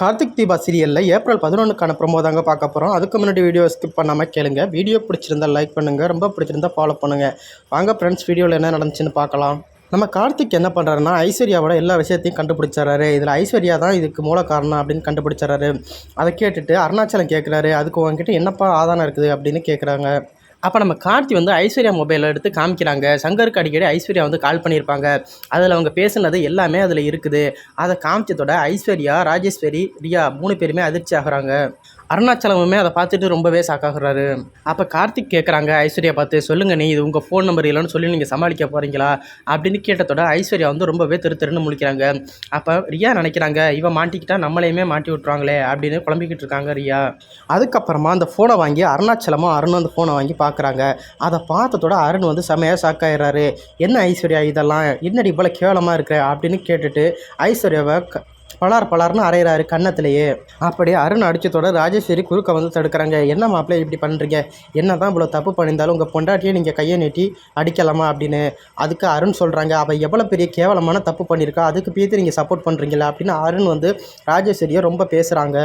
கார்த்திக் தீபா சீரியலில் April பதினொன்றுக்கான promo தாங்க பார்க்க போகிறோம் அதுக்கு முன்னாடி வீடியோ ஸ்கிப் பண்ணாமல் கேளுங்க. வீடியோ பிடிச்சிருந்தா லைக் பண்ணுங்கள் ரொம்ப பிடிச்சிருந்தா ஃபாலோ பண்ணுங்கள் வாங்க ஃப்ரெண்ட்ஸ் வீடியோவில் என்ன நடந்துச்சுன்னு பார்க்கலாம். நம்ம கார்த்திக் என்ன பண்ணுறாருன்னா ஐஸ்வர்யாவோட எல்லா விஷயத்தையும் கண்டுபிடிச்சாரு இதில் ஐஸ்வர்யா தான் இதுக்கு மூல காரணம் அப்படின்னு கண்டுபிடிச்சாரு அதை கேட்டுட்டு அருணாச்சலம் கேட்குறாரு அதுக்கு உங்ககிட்ட என்னப்பா ஆதாரம் இருக்குது அப்படின்னு கேட்குறாங்க அப்போ நம்ம கார்த்தி வந்து ஐஸ்வர்யா மொபைலை எடுத்து காமிக்கிறாங்க. சங்கருக்கு அடிக்கடி ஐஸ்வர்யா வந்து கால் பண்ணியிருப்பாங்க. அதில் அவங்க பேசுனது எல்லாமே அதில் இருக்குது. அதை காமிச்சதோட ஐஸ்வர்யா ராஜேஸ்வரி ரியா மூணு பேருமே அதிர்ச்சி ஆகுறாங்க. அருணாச்சலமுமே அதை பார்த்துட்டு ரொம்பவே சாக்காகிறாரு அப்போ கார்த்திக் கேட்குறாங்க ஐஸ்வர்யா பார்த்து சொல்லுங்கள் நீ இது உங்கள் ஃபோன் நம்பர் இல்லைன்னு சொல்லி நீங்கள் சமாளிக்க போகிறீங்களா அப்படின்னு கேட்டதோட ஐஸ்வர்யா வந்து ரொம்பவே திரு திருன்னு முழிக்கிறாங்க. அப்போ ரியா நினைக்கிறாங்க இவன் மாட்டிக்கிட்டா நம்மளையுமே மாட்டி விட்ருவாங்களே அப்படின்னு குழம்பிக்கிட்டு இருக்காங்க ரியா. அதுக்கப்புறமா அந்த ஃபோனை வாங்கி அருணாச்சலமும் அருணும் அந்த ஃபோனை வாங்கி பார்க்குறாங்க. அதை பார்த்ததோட அருண் வந்து செமையாக ஷாக் என்ன ஐஸ்வர்யா இதெல்லாம்? என்னடி இவ்வளோ கேவலமாக இருக்கிற? அப்படின்னு கேட்டுட்டு ஐஸ்வர்யாவை க- பலார் பலார்னு அரைகிறாரு கன்னத்திலேயே. அப்படியே அருண் அடிச்சதோட ராஜேஸ்வரி குறுக்க வந்து தடுக்கிறாங்க. என்ன மாப்பிள்ளை இப்படி பண்ணுறீங்க என்ன தான் இவ்வளோ தப்பு பண்ணியிருந்தாலும் உங்கள் பொண்டாட்டியை நீங்கள் கையை நீட்டி அடிக்கலாமா? அப்படின்னு அதுக்கு அருண் சொல்கிறாங்க அவள் எவ்வளோ பெரிய கேவலமான தப்பு பண்ணியிருக்கா. அதுக்கு பேத்து நீங்கள் சப்போர்ட் பண்ணுறீங்களா அப்படின்னு அருண் வந்து ராஜேஸ்வரியை ரொம்ப பேசுகிறாங்க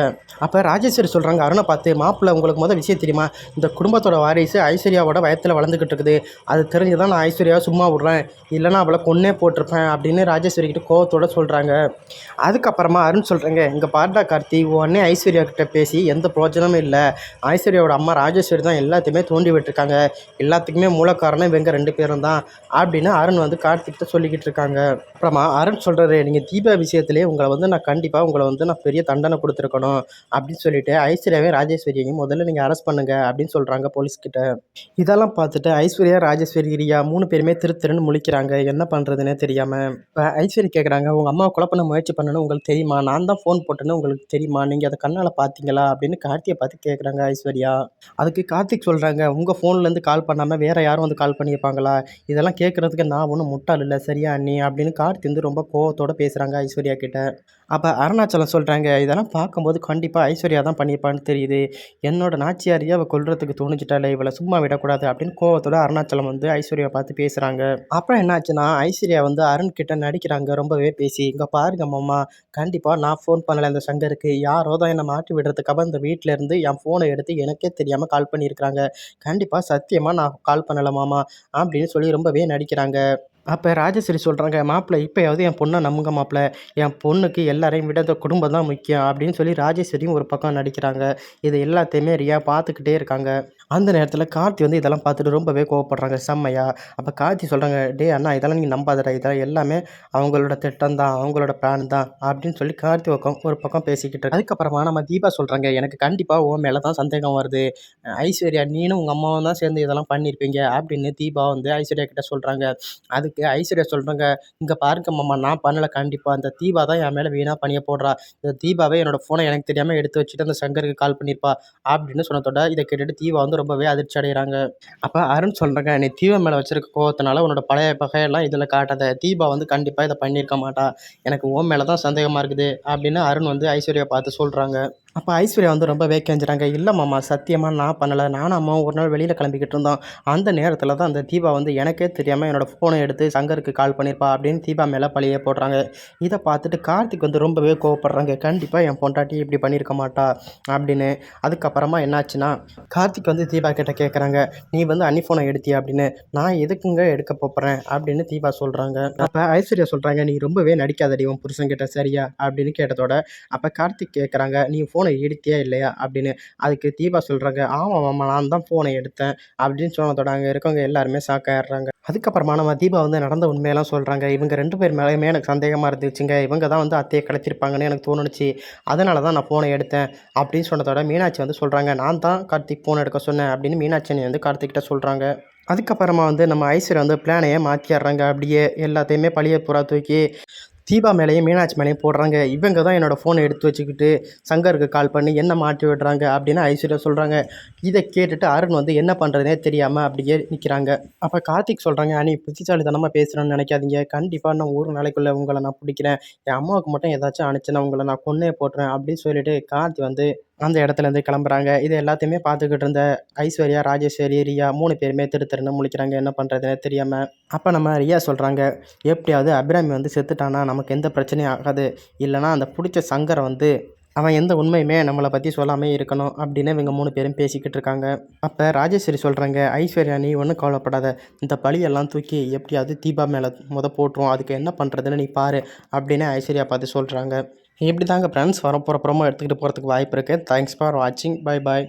அப்போ ராஜேஸ்வரி சொல்கிறாங்க அருணை பார்த்து மாப்பிள்ளை உங்களுக்கு மொதல் விஷயம் தெரியுமா? இந்த குடும்பத்தோட வாரிசு ஐஸ்வர்யாவோட வயத்தில் வளர்ந்துக்கிட்டு இருக்குது. அது தெரிஞ்சு தான் நான் ஐஸ்வர்யாவை சும்மா விட்றேன். இல்லைனா அவளை கொன்னே போட்டிருப்பேன். அப்படின்னு ராஜேஸ்வரி கிட்ட கோவத்தோட சொல்கிறாங்க அதுக்கப்புறமா அருண் சொல்கிறேங்க இங்கே பாட்டா கார்த்தி உடனே ஐஸ்வர்யா கிட்ட பேசி எந்த பிரோஜனமும் இல்லை. ஐஸ்வர்யாவோட அம்மா ராஜேஸ்வரி தான் எல்லாத்தையுமே தூண்டி விட்டுருக்காங்க. எல்லாத்துக்குமே மூல காரணம் இவங்க ரெண்டு பேரும் தான் அப்படின்னு அருண் வந்து கார்த்திக்கிட்ட சொல்லிக்கிட்டு இருக்காங்க. அப்புறமா அருண் சொல்கிறாரு நீங்கள் தீபா விஷயத்திலே உங்களை வந்து நான் கண்டிப்பாக உங்களை வந்து நான் பெரிய தண்டனை கொடுத்துருக்கணும் அப்படின்னு சொல்லிட்டு ஐஸ்வர்யாவே ராஜேஸ்வரியையும் முதல்ல நீங்கள் அரெஸ்ட் பண்ணுங்க அப்படின்னு சொல்கிறாங்க போலீஸ்கிட்ட இதெல்லாம் பார்த்துட்டு ஐஸ்வர்யா ராஜேஸ்வரி ரியா மூணு பேருமே திரு திருன்னு முழிக்கிறாங்க. என்ன பண்ணுறதுனே தெரியாமல் இப்போ ஐஸ்வர்யா கேட்குறாங்க உங்கள் அம்மா குழப்பம் முயற்சி பண்ணணும்னு உங்களுக்கு தெரியுமா? நான் தான் ஃபோன் போட்டேன்னு உங்களுக்கு தெரியுமா? நீங்கள் அதை கண்ணால் பார்த்தீங்களா அப்படின்னு கார்த்தியை பார்த்து கேட்குறாங்க ஐஸ்வர்யா. அதுக்கு கார்த்திக் சொல்கிறாங்க உங்கள் ஃபோன்லேருந்து கால் பண்ணாமல் வேறு யாரும் வந்து கால் பண்ணியிருப்பாங்களா? இதெல்லாம் கேட்குறதுக்கு நான் ஒன்றும் முட்டாள் இல்லை. சரியா அண்ணி? அப்படின்னு கார்த்தி வந்து ரொம்ப கோவத்தோடு பேசுகிறாங்க ஐஸ்வர்யா கிட்ட. அப்போ அருணாச்சலம் சொல்கிறாங்க இதெல்லாம் பார்க்கும்போது கண்டிப்பாக ஐஸ்வர்யா தான் பண்ணியிருப்பான்னு தெரியுது. என்னோட நாச்சியாரியை அவள் கொள்றதுக்கு தோணிச்சிட்டாலே இவளை சும்மா விடக்கூடாது அப்படின்னு கோவத்தோட அருணாச்சலம் வந்து ஐஸ்வர்யா பார்த்து பேசுகிறாங்க அப்புறம் என்னாச்சுன்னா ஐஸ்வர்யா வந்து அருண் கிட்ட நடிக்கிறாங்க ரொம்பவே பேசி இங்கே பாருங்க மாமா கண்டிப்பாக நான் ஃபோன் பண்ணலை. இந்த சங்கருக்கு யாரோ தான் என்னை மாட்டி விடுறதுக்காக இந்த வீட்டில் இருந்து என் ஃபோனை எடுத்து எனக்கே தெரியாமல் கால் பண்ணியிருக்கிறாங்க. கண்டிப்பாக சத்தியமாக நான் கால் பண்ணலை மாமா அப்படின்னு சொல்லி ரொம்பவே நடிக்கிறாங்க. அப்போ ராஜேஸ்வரி சொல்கிறாங்க மாப்பிள்ளை இப்போயாவது என் பொண்ணை நம்புங்க மாப்பிள்ளை. என் பொண்ணுக்கு எல்லாரையும் விட இந்த குடும்பம் தான் முக்கியம். அப்படின்னு சொல்லி ராஜேஸ்வரியும் ஒரு பக்கம் நடிக்கிறாங்க. இது எல்லாத்தையுமே ரியா பார்த்துக்கிட்டே இருக்காங்க. அந்த நேரத்தில் கார்த்தி வந்து இதெல்லாம் பார்த்துட்டு ரொம்பவே கோவப்படுறாங்க. செம்மையா. அப்போ கார்த்தி சொல்கிறாங்க டே அண்ணா இதெல்லாம் நீங்கள் நம்பாதடா. இதெல்லாம் எல்லாமே அவங்களோட திட்டம் தான். அவங்களோட பிளான் தான். அப்படின்னு சொல்லி கார்த்தி பக்கம் ஒரு பக்கம் பேசிக்கிட்டு இருக்கு. அதுக்கப்புறமா நம்ம தீபா சொல்கிறாங்க எனக்கு கண்டிப்பாக உன் மேலே தான் சந்தேகம் வருது. ஐஸ்வர்யா நீனும் உங்கள் அம்மாவும் தான் சேர்ந்து இதெல்லாம் பண்ணியிருப்பீங்க. அப்படின்னு தீபா வந்து ஐஸ்வர்யா கிட்ட சொல்கிறாங்க அதுக்கு ஐஸ்வர்யா சொல்கிறாங்க இங்கே பாருங்க மாமா நான் பண்ணலை கண்டிப்பாக அந்த தீபா தான் என் மேலே வீணாக பணிய போடுறா. இந்த தீபாவே என்னோட ஃபோனை எனக்கு தெரியாமல் எடுத்து வச்சுட்டு அந்த சங்கருக்கு கால் பண்ணியிருப்பா அப்படின்னு சொன்னதோட இதை கேட்டுட்டு தீபா வந்து ரொம்பவே அதிர்ச்சி அடைகிறாங்க அப்போ அருண் சொல்கிறாங்க நீ தீபா மேலே வச்சிருக்க கோவத்தினால உன்னோட பழைய பகையெல்லாம் இதில் காட்டாத. தீபா வந்து கண்டிப்பாக இதை பண்ணியிருக்க மாட்டா. எனக்கு உன் மேலே தான் சந்தேகமாக இருக்குது. அப்படின்னு அருண் வந்து ஐஸ்வர்யா பார்த்து சொல்கிறாங்க அப்போ ஐஸ்வர்யா வந்து ரொம்ப வேக்கஞ்சுறாங்க. இல்லை மாமா சத்தியமாக நான் பண்ணலை. நானும் அம்மாவும் ஒரு நாள் வெளியில் கிளம்பிக்கிட்டு இருந்தோம். அந்த நேரத்தில் தான் அந்த தீபா வந்து எனக்கே தெரியாமல் என்னோட ஃபோனை எடுத்து சங்கருக்கு கால் பண்ணியிருப்பா அப்படின்னு தீபா மேலே பழியே போடுறாங்க. இதை பார்த்துட்டு கார்த்திக் வந்து ரொம்பவே கோவப்படுறாங்க. கண்டிப்பாக என் பொண்டாட்டி இப்படி பண்ணியிருக்க மாட்டா அப்படின்னு. அதுக்கப்புறமா என்னாச்சுன்னா கார்த்திக் வந்து தீபா கிட்ட கேட்குறாங்க நீ வந்து அன்னி ஃபோனை எடுத்தியா அப்படின்னு. நான் எதுக்குங்க எடுக்க போகிறேன் அப்படின்னு தீபா சொல்கிறாங்க அப்போ ஐஸ்வர்யா சொல்கிறாங்க நீ ரொம்பவே நடிக்காதடி உன் புருஷன் கிட்ட சரியா? அப்படின்னு கேட்டதோட அப்போ கார்த்திக் கேட்குறாங்க நீ ஃபோன் ஃபோனை எடுத்தியா இல்லையா அப்படின்னு அதுக்கு தீபா சொல்கிறாங்க ஆமாம் மாமா நான் தான் ஃபோனை எடுத்தேன் அப்படின்னு சொன்னதோட அங்கே இருக்கவங்க எல்லாருமே ஷாக் ஆயிடுறாங்க. அதுக்கப்புறமா நம்ம தீபா வந்து நடந்த உண்மையெல்லாம் சொல்கிறாங்க இவங்க ரெண்டு பேர் மேலேயுமே எனக்கு சந்தேகமாக இருந்துச்சுங்க இவங்க தான் வந்து அத்தையை கிடச்சிருப்பாங்கன்னு எனக்கு தோணுச்சு அதனால தான் நான் ஃபோனை எடுத்தேன் அப்படின்னு சொன்னதோட மீனாட்சி வந்து சொல்கிறாங்க நான் தான் கார்த்திக் ஃபோன் எடுக்க சொன்னேன் அப்படின்னு மீனாட்சி வந்து கார்த்திக்கிட்ட சொல்கிறாங்க அதுக்கப்புறமா வந்து நம்ம ஐஸ்வர்யா வந்து பிளானையே மாற்றிடுறாங்க அப்படியே எல்லாத்தையுமே பழிய புறா தூக்கி தீபா மேலேயும் மீனாட்சி மேலேயும் போடுறாங்க. இவங்க தான் என்னோடய ஃபோனை எடுத்து வச்சுக்கிட்டு சங்கருக்கு கால் பண்ணி என்ன மாட்டி விடுறாங்க அப்படின்னு ஐஸ்வர்யா சொல்கிறாங்க இதை கேட்டுட்டு அருண் வந்து என்ன பண்ணுறதுனே தெரியாமல் அப்படியே நிற்கிறாங்க அப்போ கார்த்திக் சொல்கிறாங்க அனி புத்திசாலித்தனமாக பேசுகிறேன்னு நினைக்காதீங்க. கண்டிப்பாக நான் ஒரு நாளைக்குள்ளே உங்களை நான் பிடிக்கிறேன். என் அம்மாவுக்கு மட்டும் ஏதாச்சும் அனுச்சுன்னா உங்களை நான் கொன்னே போட்டுறேன் அப்படின்னு சொல்லிட்டு கார்த்தி வந்து அந்த இடத்துலேருந்து கிளம்புறாங்க. இது எல்லாத்தையுமே பார்த்துக்கிட்டு இருந்த ஐஸ்வர்யா ராஜேஸ்வரி ரியா மூணு பேருமே திரு திருன்னு முழிக்கிறாங்க. என்ன பண்ணுறதுனே தெரியாமல் அப்போ நம்ம ரியா சொல்கிறாங்க எப்படியாவது அபிராமி வந்து செத்துட்டானா நமக்கு எந்த பிரச்சனையும் ஆகாது. இல்லைனா அந்த பிடிச்ச சங்கரை வந்து அவன் எந்த உண்மையுமே நம்மளை பற்றி சொல்லாமல் இருக்கணும் அப்படின்னு இவங்க மூணு பேரும் பேசிக்கிட்டு இருக்காங்க. அப்போ ராஜேஸ்வரி சொல்கிறாங்க ஐஸ்வர்யா நீ ஒன்றும் கவலைப்படாத. இந்த பழியெல்லாம் தூக்கி எப்படியாவது தீபா மேலே முத போட்டுரும். அதுக்கு என்ன பண்ணுறதுன்னு நீ பாரு அப்படின்னு ஐஸ்வர்யா பார்த்து சொல்கிறாங்க இப்படி தாங்க ஃப்ரெண்ட்ஸ் வரப்போகிற ப்ரோமோ எடுத்துக்கிட்டு போகிறதுக்கு வாய்ப்பு இருக்குது தேங்க்ஸ் ஃபார் வாட்சிங் பை பாய்